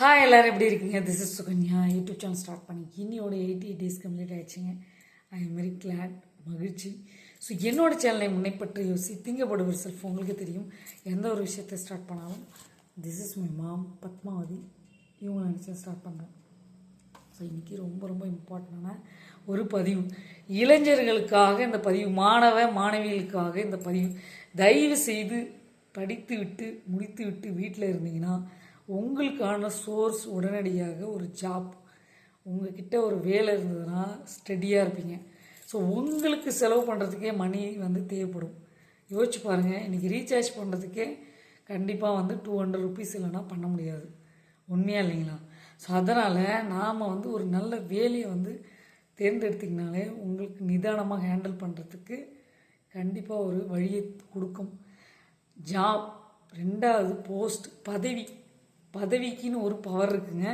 Hi எல்லோரும் எப்படி இருக்கீங்க? This is Sukanya YouTube channel start பண்ணி இன்னியோட எயிட்டி டேஸ் கம்ப்ளீட் ஆயிடுச்சுங்க. ஐ எம் வெரி கிளாட் மகிழ்ச்சி. ஸோ என்னோட சேனலை முன்னைப்பற்றி யோசி திங்கப்படுவர் செல்ஃப் உங்களுக்கு தெரியும். எந்த ஒரு விஷயத்தை ஸ்டார்ட் பண்ணாலும் this is my mom Padmavathi. இவங்க நினச்சி ஸ்டார்ட் பண்ணுறேன் ஸோ இன்றைக்கி ரொம்ப ரொம்ப இம்பார்ட்டண்டான ஒரு பதிவு. இளைஞர்களுக்காக இந்த பதிவு மாணவ மாணவிகளுக்காக இந்த பதிவு. தயவு செய்து படித்து விட்டு முடித்து விட்டு வீட்டில் இருந்தீங்கன்னா உங்களுக்கான சோர்ஸ் உடனடியாக ஒரு ஜாப் உங்ககிட்ட ஒரு வேலை இருந்ததுன்னா ஸ்டடியாக இருப்பீங்க. ஸோ உங்களுக்கு செலவு பண்ணுறதுக்கே மணி வந்து தேவைப்படும். யோசிச்சு பாருங்கள் இன்றைக்கி ரீசார்ஜ் பண்ணுறதுக்கே கண்டிப்பாக வந்து டூ ஹண்ட்ரட் ருபீஸ் இல்லைன்னா பண்ண முடியாது. உண்மையாக இல்லைங்களா? ஸோ அதனால் நாம் வந்து ஒரு நல்ல வேலையை வந்து தேர்ந்தெடுத்திங்கனாலே உங்களுக்கு நிதானமாக ஹேண்டில் பண்ணுறதுக்கு கண்டிப்பாக ஒரு வழியை கொடுக்கும். ஜாப் ரெண்டாவது போஸ்ட் பதவி. பதவிக்குன்னு ஒரு பவர் இருக்குங்க.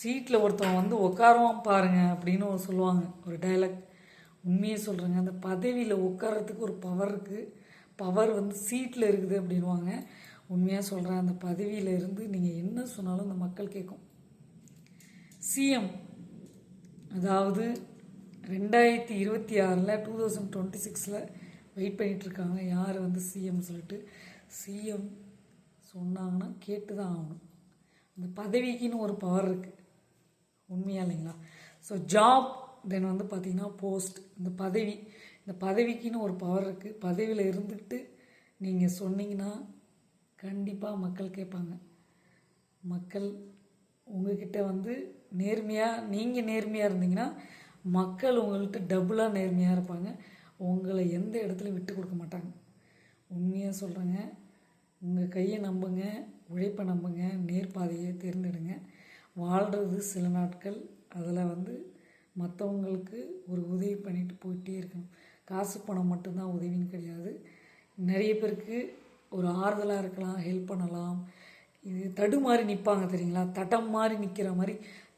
சீட்டில் ஒருத்தவன் வந்து உட்காருவான் பாருங்க அப்படின்னு ஒரு சொல்லுவாங்க ஒரு டைலாக் உண்மையை சொல்கிறேங்க அந்த பதவியில் உட்காரத்துக்கு ஒரு பவர் இருக்குது பவர் வந்து சீட்டில் இருக்குது அப்படின்வாங்க உண்மையாக சொல்கிறேன் அந்த பதவியில் இருந்து நீங்கள் என்ன சொன்னாலும் அந்த மக்கள் கேட்கும். சிஎம் அதாவது ரெண்டாயிரத்தி இருபத்தி ஆறில் டூ தௌசண்ட் டுவெண்ட்டி சிக்ஸில் வெயிட் பண்ணிகிட்ருக்காங்க யார் வந்து சிஎம் சொல்லிட்டு? சிஎம் சொன்னாங்கன்னா கேட்டு தான் ஆகணும். அந்த பதவிக்குன்னு ஒரு பவர் இருக்குது உண்மையா இல்லைங்களா? ஸோ ஜாப் தென் வந்து பார்த்திங்கன்னா போஸ்ட் இந்த பதவி இந்த பதவிக்குன்னு ஒரு பவர் இருக்குது பதவியில் இருந்துக்கிட்டு நீங்கள் சொன்னீங்கன்னா கண்டிப்பாக மக்கள் கேட்பாங்க. மக்கள் உங்ககிட்ட வந்து நேர்மையாக நீங்கள் நேர்மையாக இருந்தீங்கன்னா மக்கள் உங்கள்கிட்ட டபுளாக நேர்மையாக இருப்பாங்க. உங்களை எந்த இடத்துலையும் விட்டு கொடுக்க மாட்டாங்க. உண்மையாக சொல்கிறேங்க உங்கள் கையை நம்புங்க உழைப்பை நம்புங்க நேர்பாதையை தேர்ந்தெடுங்க. வாழ்கிறது சில நாட்கள் அதில் வந்து மற்றவங்களுக்கு ஒரு உதவி பண்ணிட்டு போயிட்டே இருக்கணும். காசு பணம் மட்டும்தான் உதவின்னு கிடையாது. நிறைய பேருக்கு ஒரு ஆறுதலாக இருக்கலாம் ஹெல்ப் பண்ணலாம். இது தடுமாறி நிற்பாங்க தெரியுங்களா? தடம் மாதிரி நிற்கிற மாதிரி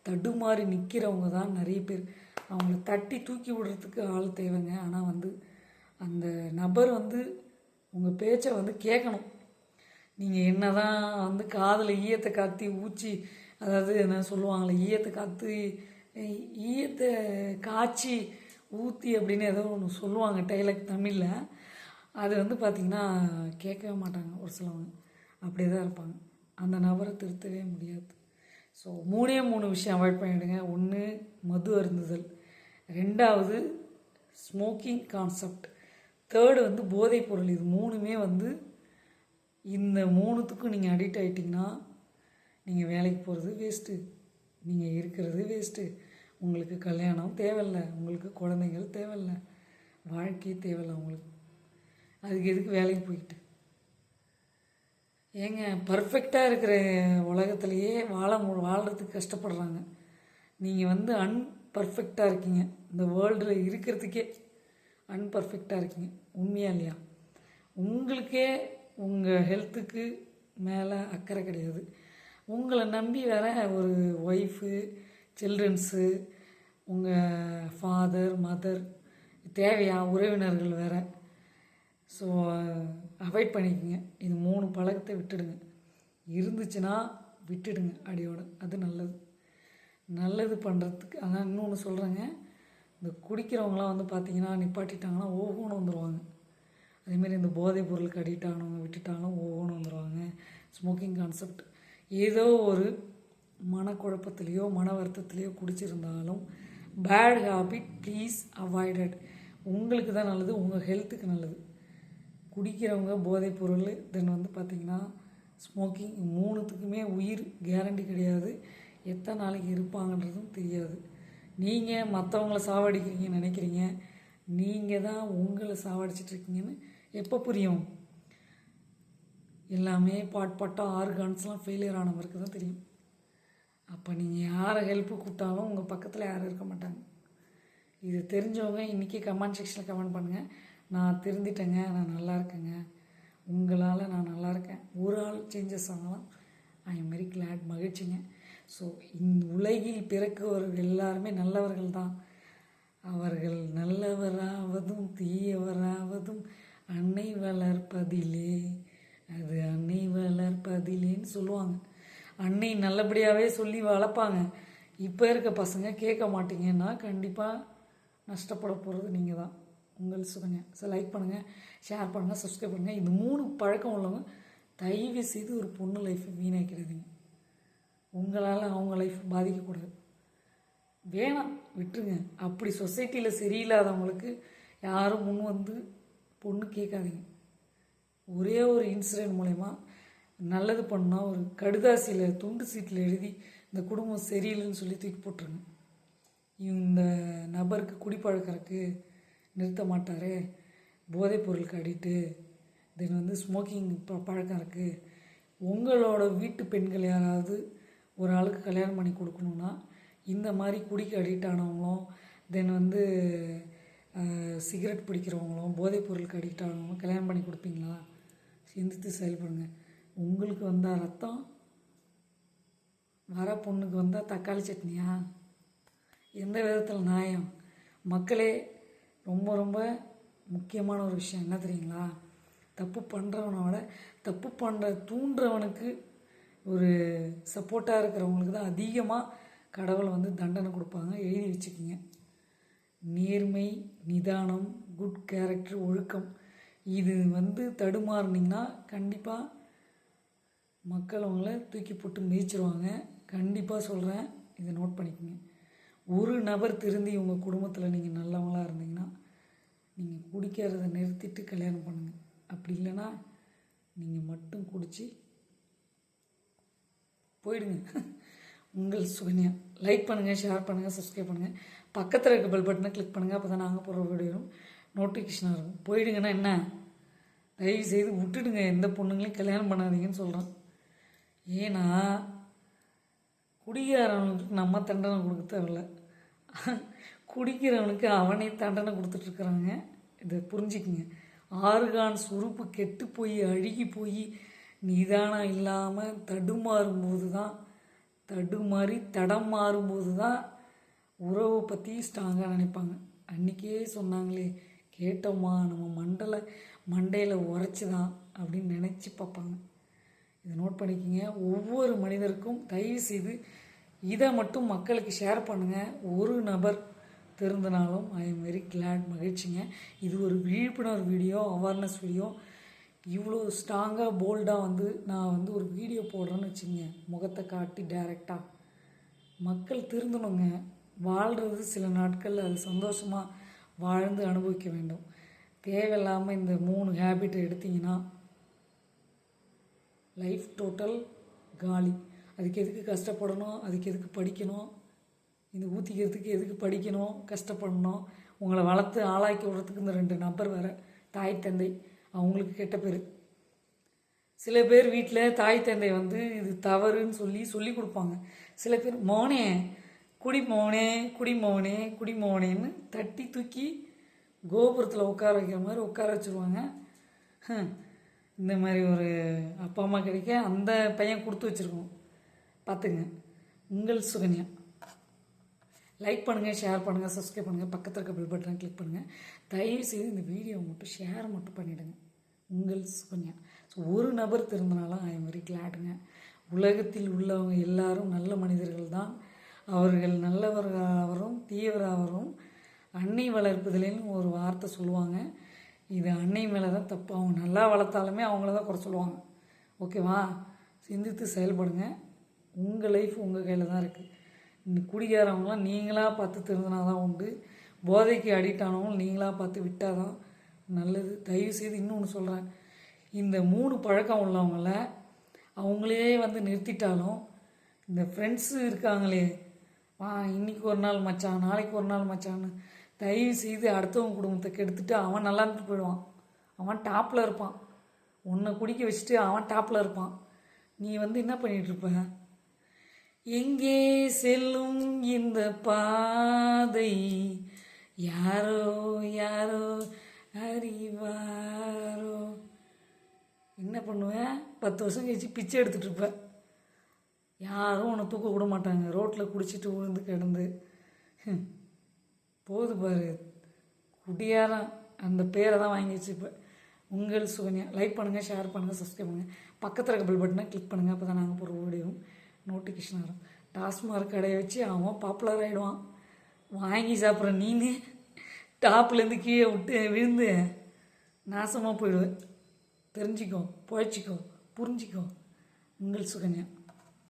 தடுமாறி நிற்கிறவங்க தான் நிறைய பேர். அவங்கள தட்டி தூக்கி விடுறதுக்கு ஆள் தேவைங்க. ஆனால் வந்து அந்த நபர் வந்து உங்கள் பேச்சை வந்து கேட்கணும். நீங்கள் என்ன தான் வந்து காதில் ஈயத்தை காத்தி ஊச்சி அதாவது என்ன சொல்லுவாங்களே ஈயத்தை காத்து ஈயத்தை காய்ச்சி ஊற்றி அப்படின்னு ஏதோ ஒன்று சொல்லுவாங்க டைலக் தமிழில். அது வந்து பார்த்திங்கன்னா கேட்கவே மாட்டாங்க ஒரு சிலவங்க. அப்படியே தான் இருப்பாங்க. அந்த நபரை திருத்தவே முடியாது. ஸோ மூணே மூணு விஷயம் அவாய்ட் பண்ணிவிடுங்க ஒன்று மது அருந்துதல். ரெண்டாவது ஸ்மோக்கிங் கான்செப்ட் தேர்டு வந்து போதைப் பொருள். இது மூணுமே வந்து இந்த மூணுத்துக்கும் நீங்கள் அடிக்ட் ஆகிட்டிங்கன்னா நீங்கள் வேலைக்கு போகிறது வேஸ்ட்டு நீங்கள் இருக்கிறது வேஸ்ட்டு உங்களுக்கு கல்யாணம் தேவையில்லை. உங்களுக்கு குழந்தைங்கள் தேவையில்லை. வாழ்க்கை தேவையில்லை உங்களுக்கு. அதுக்கு எதுக்கு வேலைக்கு போய்கிட்டு ஏங்க பர்ஃபெக்டாக இருக்கிற உலகத்துலேயே வாழ வாழ்கிறதுக்கு கஷ்டப்படுறாங்க. நீங்கள் வந்து அன்பர்ஃபெக்டாக இருக்கீங்க. இந்த வேர்ல்டில் இருக்கிறதுக்கே அன்பர்ஃபெக்டாக இருக்கீங்க. உண்மையா இல்லையா? உங்களுக்கே உங்கள் ஹெல்த்துக்கு மேலே அக்கறை கிடையாது. உங்களை நம்பி வேற ஒரு ஒய்ஃபு சில்ட்ரன்ஸு உங்கள் ஃபாதர் மதர் தேவையா? உறவினர்கள் வேற. ஸோ அவாய்ட் பண்ணிக்கோங்க. இது மூணு பழக்கத்தை விட்டுடுங்க. இருந்துச்சுன்னா விட்டுடுங்க அடியோட. அது நல்லது. நல்லது பண்ணுறதுக்கு ஆனால் இன்னொன்று சொல்கிறேங்க இந்த குடிக்கிறவங்களாம் வந்து பார்த்தீங்கன்னா நிப்பாட்டிட்டாங்கன்னா ஓஹோன்னு வந்துடுவாங்க அதேமாரி இந்த போதைப் பொருளுக்கு அடிக்ட் ஆனவங்க விட்டுட்டாலும் ஒவ்வொன்று வந்துடுவாங்க ஸ்மோக்கிங் கான்செப்ட் ஏதோ ஒரு மனக்குழப்பத்திலையோ மன வருத்தத்திலையோ குடிச்சிருந்தாலும் பேட் ஹாபிட் ப்ளீஸ் அவாய்டட் உங்களுக்கு தான் நல்லது உங்கள் ஹெல்த்துக்கு நல்லது. குடிக்கிறவங்க போதைப் பொருள் தென் வந்து பார்த்திங்கன்னா ஸ்மோக்கிங் மூணுத்துக்குமே உயிர் கேரண்டி கிடையாது. எத்தனை நாளைக்கு இருப்பாங்கன்றதும் தெரியாது. நீங்கள் மற்றவங்கள சாவடிக்கிறீங்கன்னு நினைக்கிறீங்க. நீங்கள் தான் உங்களை சாவடிச்சிட்டு இருக்கீங்கன்னு எப்போ புரியும்? எல்லாமே பாட் பாட்டாக ஆர்கான்ஸ்லாம் ஃபெயிலியர் ஆனவருக்கு தான் தெரியும். அப்போ நீங்கள் யாரை ஹெல்ப்பு கூப்பிட்டாலும் உங்கள் பக்கத்தில் யாரும் இருக்க மாட்டாங்க. இது தெரிஞ்சவங்க இன்றைக்கி கமெண்ட் செக்ஷனில் கமெண்ட் பண்ணுங்கள் நான் திருந்திட்டேங்க நான் நல்லா இருக்கேங்க. உங்களால் நான் நல்லா இருக்கேன். ஒரு ஆள் சேஞ்சஸ் ஆகலாம். ஐ எம் வெரி கிளாட் மகிழ்ச்சிங்க. ஸோ இந்த உலகில் பிறக்குவர்கள் எல்லாருமே நல்லவர்கள் தான். அவர்கள் நல்லவராவதும் தீயவராவதும் அன்னை வளர்ப்பதிலே அது அன்னை வளர்ப்பதிலேன்னு சொல்லுவாங்க. அன்னை நல்லபடியாகவே சொல்லி வளர்ப்பாங்க. இப்போ இருக்க பசங்க கேட்க மாட்டீங்கன்னா கண்டிப்பாக நஷ்டப்பட போகிறது நீங்கள் தான் உங்கள் சுகன்யா ஸோ லைக் பண்ணுங்கள் ஷேர் பண்ணுங்கள் சப்ஸ்கிரைப் பண்ணுங்கள் இந்த மூணு பழக்கம் உள்ளவங்க தயவு செய்து ஒரு பொண்ணு லைஃப்பை வீணாக்கிறதுங்க உங்களால் அவங்க லைஃப் பாதிக்கக்கூடாது. வேணாம் விட்டுருங்க. அப்படி சொசைட்டியில் சரியில்லாதவங்களுக்கு யாரும் முன் வந்து பொண்ணு கேட்காதீங்க. ஒரே ஒரு இன்சிடென்ட் மூலயமா நல்லது பண்ணால் ஒரு கடுதாசியில் துண்டு சீட்டில் எழுதி இந்த குடும்பம் சரியில்லைன்னு சொல்லி தூக்கி போட்டுருங்க. இந்த நபருக்கு குடிப்பழக்கம் நிறுத்த மாட்டாரே. போதைப் பொருளுக்கு அடிட்டு தென் வந்து ஸ்மோக்கிங் ப பழக்கம் இருக்குது உங்களோட வீட்டு பெண்கள் யாராவது ஒரு ஆளுக்கு கல்யாணம் பண்ணி கொடுக்கணுன்னா இந்த மாதிரி குடிக்கு அடிக்ட் ஆனவங்களும் தென் வந்து சிகரெட் பிடிக்கிறவங்களும் போதைப் பொருளுக்கு அடிக்ட் ஆனவங்களும் கல்யாணம் பண்ணி கொடுப்பீங்களா? சிந்தித்து செயல்படுங்க. உங்களுக்கு வந்தால் ரத்தம் வர பொண்ணுக்கு வந்தால் தக்காளி சட்னியா? எந்த விதத்தில் நியாயம்? மக்களே ரொம்ப ரொம்ப முக்கியமான ஒரு விஷயம் என்ன தெரியுங்களா? தப்பு பண்ணுறவனை விட தப்பு பண்ணுற தூண்டுறவனுக்கு ஒரு சப்போர்ட்டாக இருக்கிறவங்களுக்கு தான் அதிகமாக கடவுள் வந்து தண்டனை கொடுப்பாங்க. எழுதி வச்சுக்கிங்க. நேர்மை நிதானம் குட் கேரக்டர் ஒழுக்கம். இது வந்து தடுமாறுனீங்கன்னா கண்டிப்பாக மக்கள் அவங்கள தூக்கி போட்டு மிதிச்சிருவாங்க கண்டிப்பாக சொல்கிறேன் இதை நோட் பண்ணிக்கோங்க. ஒரு நபர் திருந்தி உங்கள் குடும்பத்தில் நீங்கள் நல்லவங்களாக இருந்தீங்கன்னா நீங்கள் குடிக்கிறத நிறுத்திட்டு கல்யாணம் பண்ணுங்கள் அப்படி இல்லைன்னா நீங்கள் மட்டும் குடித்து போயிடுங்க. உங்கள் சுகன்யா. லைக் பண்ணுங்கள் ஷேர் பண்ணுங்கள் சப்ஸ்கிரைப் பண்ணுங்கள் பக்கத்தில் இருக்க பெல் பட்டனை கிளிக் பண்ணுங்கள் அப்போ தான் நாங்கள் போடுற வீடியோ நோட்டிஃபிகேஷனாக இருக்கும். போயிடுங்கன்னா என்ன? தயவு செய்து விட்டுடுங்க. எந்த பொண்ணுங்களையும் கல்யாணம் பண்ணாதீங்கன்னு சொல்கிறேன் ஏன்னா குடிகாரவனுக்கு நம்ம தண்டனை கொடுக்க தேவையில்ல. குடிக்கிறவனுக்கு அவனே தண்டனை கொடுத்துட்ருக்குறாங்க இதை புரிஞ்சுக்குங்க. ஆர்கான் சுருப்பு கெட்டு போய் அழுகி போய் நிதானம் இல்லாமல் தடுமாறும்போது தான் தடுமாறி தடம் மாறும்போது தான் உறவை பற்றி ஸ்ட்ராங்காக நினைப்பாங்க. அன்றைக்கே சொன்னாங்களே கேட்டோமா நம்ம மண்டலை மண்டையில் உரைச்சி தான் அப்படின்னு நினச்சி பார்ப்பாங்க. இதை நோட் பண்ணிக்கோங்க. ஒவ்வொரு மனிதருக்கும் தயவு செய்து இதை மட்டும் மக்களுக்கு ஷேர் பண்ணுங்கள் ஒரு நபர் திருந்தினாலும் ஐ எம் வெரி கிளாட் மகிழ்ச்சிங்க. இது ஒரு விழிப்புணர்வு வீடியோ அவேர்னஸ் வீடியோ இவ்வளோ ஸ்ட்ராங்காக போல்டாக வந்து நான் வந்து ஒரு வீடியோ போடுறேன்னு வச்சுங்க முகத்தை காட்டி டைரெக்டாக மக்கள் திருந்தணுங்க. வாழ்கிறது சில நாட்களில் அது சந்தோஷமாக வாழ்ந்து அனுபவிக்க வேண்டும். தேவையில்லாமல் இந்த மூணு ஹேபிட்டை எடுத்தீங்கன்னா லைஃப் டோட்டல் காலி. அதுக்கு எதுக்கு கஷ்டப்படணும்? அதுக்கு எதுக்கு படிக்கணும்? இந்த ஊற்றிக்கிறதுக்கு எதுக்கு படிக்கணும்? கஷ்டப்படணும். உங்களை வளர்த்து ஆளாக்கி விடுறதுக்கு இந்த ரெண்டு நபர் வேறு தாய் தந்தை. அவங்களுக்கு கெட்ட பேர். சில பேர் வீட்டில் தாய் தந்தை வந்து இது தவறுன்னு சொல்லி சொல்லி கொடுப்பாங்க. சில பேர் மோனே குடி மோனே குடி மோனே குடி மோனேன்னு தட்டி தூக்கி கோபுரத்தில் உட்கார வைக்கிற மாதிரி உட்கார வச்சுருவாங்க. இந்த மாதிரி ஒரு அப்பா அம்மா கிடைக்க அந்த பையன் கொடுத்து வச்சுருக்கோம் பார்த்துங்க உங்கள் சுகன்யா. லைக் பண்ணுங்கள் ஷேர் பண்ணுங்கள் சப்ஸ்கிரைப் பண்ணுங்கள் பக்கத்தில் இருக்க பில் பட்டனை கிளிக் பண்ணுங்கள் தயவு செய்து இந்த வீடியோ மட்டும் ஷேர் மட்டும் பண்ணிவிடுங்க உங்கள் சுகன்யா ஸோ ஒரு நபர் திரும்பினாலும் ஐ எம் வெரி கிளாடுங்க உலகத்தில் உள்ளவங்க எல்லாரும் நல்ல மனிதர்கள் தான் அவர்கள் நல்லவராகவும் தீவிரவரும் அன்னை வளர்ப்புதலேன்னு ஒரு வார்த்தை சொல்லுவாங்க. இது அன்னை மேலே தான் தப்பு. அவங்க நல்லா வளர்த்தாலுமே அவங்கள தான் குறை சொல்லுவாங்க. ஓகேவா சிந்தித்து செயல்படுங்க. உங்கள் லைஃப் உங்கள் கையில் தான் இருக்குது இந்த குடிகாரவங்களாம் நீங்களாக பார்த்து திருந்தினா தான் உண்டு. போதைக்கு அடிக்ட் ஆனவங்களும் நீங்களாக பார்த்து விட்டால் தான் நல்லது. தயவு செய்து இன்னொன்று சொல்கிறேன் இந்த மூணு பழக்கம் உள்ளவங்கள அவங்களே வந்து நிறுத்திட்டாலும் இந்த ஃப்ரெண்ட்ஸு இருக்காங்களே வா இன்னைக்கு ஒரு நாள் மச்சான் நாளைக்கு ஒரு நாள் மச்சான்னு தயவு செய்து அடுத்தவங்க குடும்பத்தை கெடுத்துட்டு அவன் நல்லா இருந்துட்டு போயிடுவான். அவன் டாப்பில் இருப்பான். உன்னை குடிக்க வச்சுட்டு அவன் டாப்பில் இருப்பான். நீ வந்து என்ன பண்ணிகிட்ருப்ப எங்கே செல்லும் இந்த பாதை? யாரோ யாரோ அறிவாரோ என்ன பண்ணுவேன்? பத்து வருஷம் கழிச்சு பிச்சை எடுத்துகிட்டு இருப்பேன். யாரும் உன்னை தூக்க விட மாட்டாங்க. ரோட்டில் குடிச்சிட்டு விழுந்து கிடந்து. போது பாரு. குடியாரம். அந்த பேரை தான் வாங்கி வச்சுப்பேன் உங்கள் சுகன்யா. லைக் பண்ணுங்கள் ஷேர் பண்ணுங்கள் சப்ஸ்கிரைப் பண்ணுங்கள் பக்கத்தில் இருக்க பெல் பட்டனை கிளிக் பண்ணுங்கள் அப்போ தான் நாங்கள் போகிற வீடியோ நோட்டிஃபிகேஷன் வரும். டாஸ்மார்க் கடையை வச்சு அவன் பாப்புலர் ஆகிடுவான் வாங்கி சாப்பிட்ற நீனு டாப்லேருந்து கீழே விட்டு விழுந்து நாசமாக போயிடுவேன். தெரிஞ்சுக்கோ புழைச்சிக்கோ புரிஞ்சிக்கோ. உங்கள் சுகன்யா.